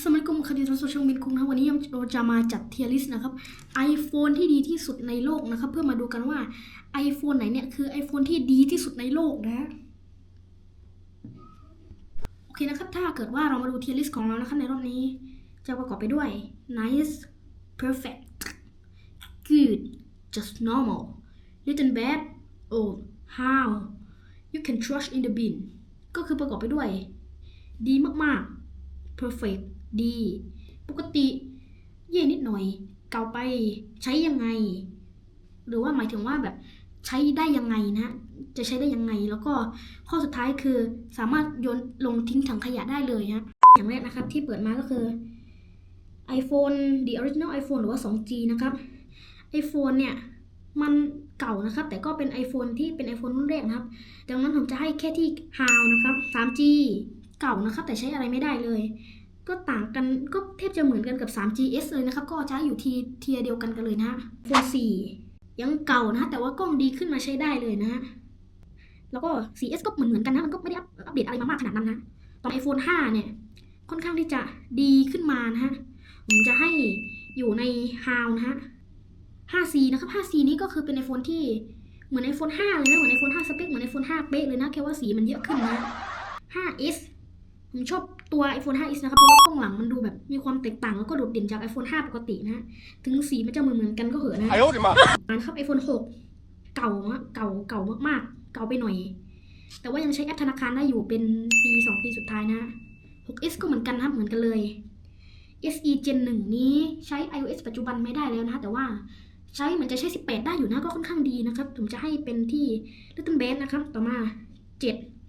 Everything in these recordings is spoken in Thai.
สมัยกรมคดีทรศัพท์ช่องมินคุงนะวันนี้เราจะมาจัดเทียร์ลิสต์นะครับ iPhone ที่ดีที่สุดในโลกนะครับ เพื่อมาดูกันว่า iPhone ไหนเนี่ยคือ iPhone ที่ดีที่สุดในโลกนะโอเคนะครับ ถ้าเกิดว่าเรามาดูเทียร์ลิสต์ของเรานะครับในรอบนี้ จะประกอบไปด้วย nice perfect good just normal little bad old how you can trust in the bin ก็คือประกอบไปด้วย ดีมากๆ perfect ดี ปกติ เย่นิดหน่อย เก่าไปใช้ยังไง หรือว่าหมายถึงว่าแบบใช้ได้ยังไงนะ จะใช้ได้ยังไง แล้วก็ข้อสุดท้ายคือสามารถโยนลงทิ้งถังขยะได้เลยฮะอย่างแรกนะครับที่เปิดมาก็คือ iPhone the original iPhone หรือว่า 2G นะครับ iPhone เนี่ยมันเก่านะครับ แต่ก็เป็น iPhone ที่เป็น iPhone รุ่นแรกนะครับ ดังนั้นผมจะให้แค่ที่ How นะครับ 3G เก่านะครับ แต่ใช้อะไรไม่ได้เลย ก็ต่างกันก็แทบจะเหมือนกันกับ 3GS เลยนะครับ ก็จะอยู่ทีเทียเดียวกันกันเลยนะฮะ iPhone 4 ยังเก่านะ แต่ว่ากล้องดีขึ้นมาใช้ได้เลยนะฮะแล้วก็ 4S ก็เหมือนเหมือนกันนะ มันก็ไม่ได้อัปอัปเดตอะไรมามากขนาดนั้นนะ ตอน iPhone 5 เนี่ย ค่อนข้างที่จะดีขึ้นมานะฮะ ผมจะให้อยู่ใน How นะฮะ 5C นะครับ 5C นี้ก็คือเป็น iPhone ที่เหมือน iPhone 5 เลยนะ เหมือน iPhone 5 สเปคเหมือน iPhone 5 เป๊ะเลยนะ แค่ว่าสีมันเยอะขึ้นนะ 5S ผมชอบตัว iPhone 5s นะครับ เพราะว่ากล้องหลังมันดูแบบมีความแตกต่างแล้วก็โดดเด่นจาก iPhone 5 ปกตินะ ถึงสีมันจะเหมือนเหมือนกันก็เหอะนะไอโอ้ดิมาครับ iPhone 6 เก่ามากเก่าเก่ามากๆ เก่าไปหน่อย แต่ว่ายังใช้แอปธนาคารได้อยู่เป็นปี 2 ปีสุดท้ายนะ 6s ก็เหมือนกันนะเหมือนกันเลย SE Gen 1 นี้ใช้ iOS ปัจจุบันไม่ได้แล้วนะ แต่ว่าใช้เหมือนจะใช้ 18 ได้อยู่นะก็ค่อนข้างดีนะครับ ผมจะให้เป็นที่ Little b a s นะครับ ต่อมา 7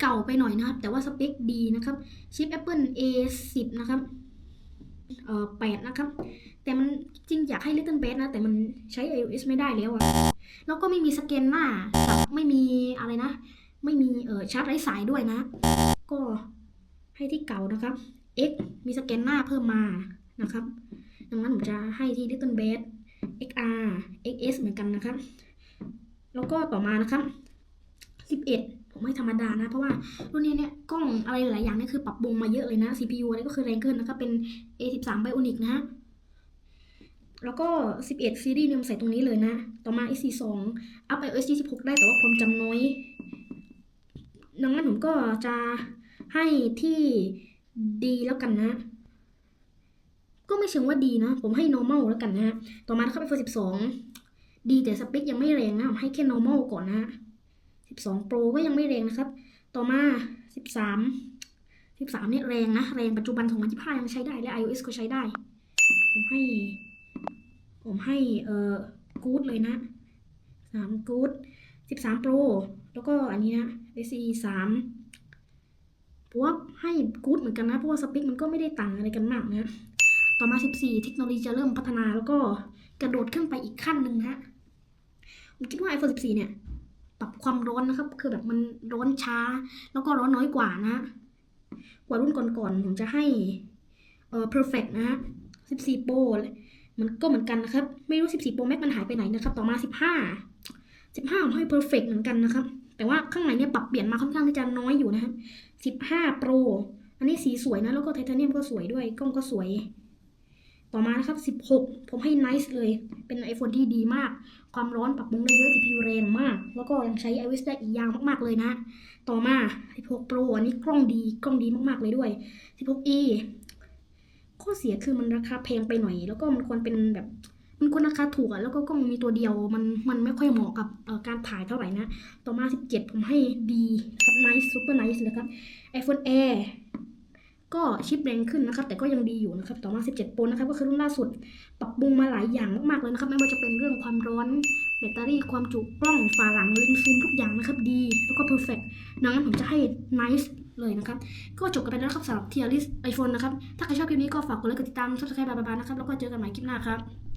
เก่าไปหน่อยนะครับ แต่ว่าสเปคดีนะครับ ชิป Apple A10 นะครับเอ่อ8นะครับ แต่มันจริงอยากให้ Little b a n นะ แต่มันใช้ iOS ไม่ได้แล้วอะแล้วก็ไม่มีสแกนหน้าไม่มีอะไรนะ ไม่มีเอ่อชาร์จไร้สายด้วยนะ ก็ให้ที่เก่านะครับ X มีสแกนหน้าเพิ่มมานะครับ ดังนั้นผมจะให้ที่ Little b a d XR XS เหมือนกันนะครับ แล้วก็ต่อมานะครับ 11 ผมให้ธรรมดานะ เพราะว่ารุ่นนี้เนี่ยกล้องอะไรหลายอย่างนี่คือปรับปรุงมาเยอะเลยนะ CPU อะไรก็คือแรงขึ้นนะครับเป็น A13 Bionic นะฮะแล้วก็ 11 ซีรีส์เนี่ยใส่ตรงนี้เลยนะ ต่อมา SC2 อัพ iOS 26 ได้แต่ว่าความจำน้อย ดังนั้นผมก็จะให้ที่ดีแล้วกันนะ ก็ไม่เชิงว่าดีนะ ผมให้ normal แล้วกันนะ ต่อมานะครับ iPhone 12 ดีแต่สเปคยังไม่แรงนะ ผมให้แค่ normal ก่อนนะ 12 Pro ก็ยังไม่แรงนะครับ ต่อมา 13 13เนี่ยแรงนะ แรงปัจจุบัน2025ยังใช้ได้ และ iOS ก็ใช้ได้ ผมให้ ผมให้ เอ่อ good เลยนะ3 good 13 Pro แล้วก็อันนี้นะ SE 3ผมว่าให้กู๊ดเหมือนกันนะ เพราะว่าสเปคมันก็ไม่ได้ต่างอะไรกันมากนะต่อมา 14 เทคโนโลยีจะเริ่มพัฒนาแล้วก็กระโดดขึ้นไปอีกขั้นหนึ่งนะฮะ ผมคิดว่า iPhone 14 เนี่ย ปรับความร้อนนะครับ คือแบบมันร้อนช้า แล้วก็ร้อนน้อยกว่านะ กว่ารุ่นก่อนๆผมจะให้เอ่อ perfect นะฮะ14 Pro มันก็เหมือนกันนะครับ ไม่รู้ 14 Pro Max มันหายไปไหนนะครับ ต่อมา 15 15ผมให้ perfect เหมือนกันนะครับ แต่ว่าข้างในเนี่ยปรับเปลี่ยนมาค่อนข้างที่จะน้อยอยู่นะครับ 15 Pro อันนี้สีสวยนะ แล้วก็ไทเทเนียมก็สวยด้วย กล้องก็สวย ต่อมานะครับ 16 ผมให้ nice เลย เป็น iPhone ที่ดีมาก ความร้อนปรับปรุงได้เยอะ CPU แรงมาก แล้วก็ยังใช้ iOS ได้อีกยาวมาก ๆ เลยนะ ต่อมา 16 Pro อันนี้กล้องดีกล้องดีมากๆเลยด้วย 16e ข้อเสียคือมันราคาแพงไปหน่อย แล้วก็มันควรเป็นแบบมันควรราคาถูกอะแล้วก็กล้องมีตัวเดียวมันมันไม่ค่อยเหมาะกับการถ่ายเท่าไหร่นะ ต่อมา 17 ผมให้ดีครับ nice super nice เลยครับ iPhone Air ก็ชิปแรงขึ้นนะครับ แต่ก็ยังดีอยู่นะครับ ต่อมา 17 Pro นะครับ ก็คือรุ่นล่าสุด ปรับปรุงมาหลายอย่างมากๆเลยนะครับ ไม่ว่าจะเป็นเรื่องความร้อน แบตเตอรี่ ความจุกล้อง ฝาหลังเลนส์ซูมทุกอย่างนะครับ ดี แล้วก็เพอร์เฟกต์ดังนั้นผมจะให้ nice เลยนะครับ ก็จบกันไปแล้วครับสำหรับเทียริสไอโฟนนะครับ ถ้าใครชอบคลิปนี้ก็ฝากกดไลค์ กดติดตาม subscribe บาบานะครับ แล้วก็เจอกันใหม่คลิปหน้าครับ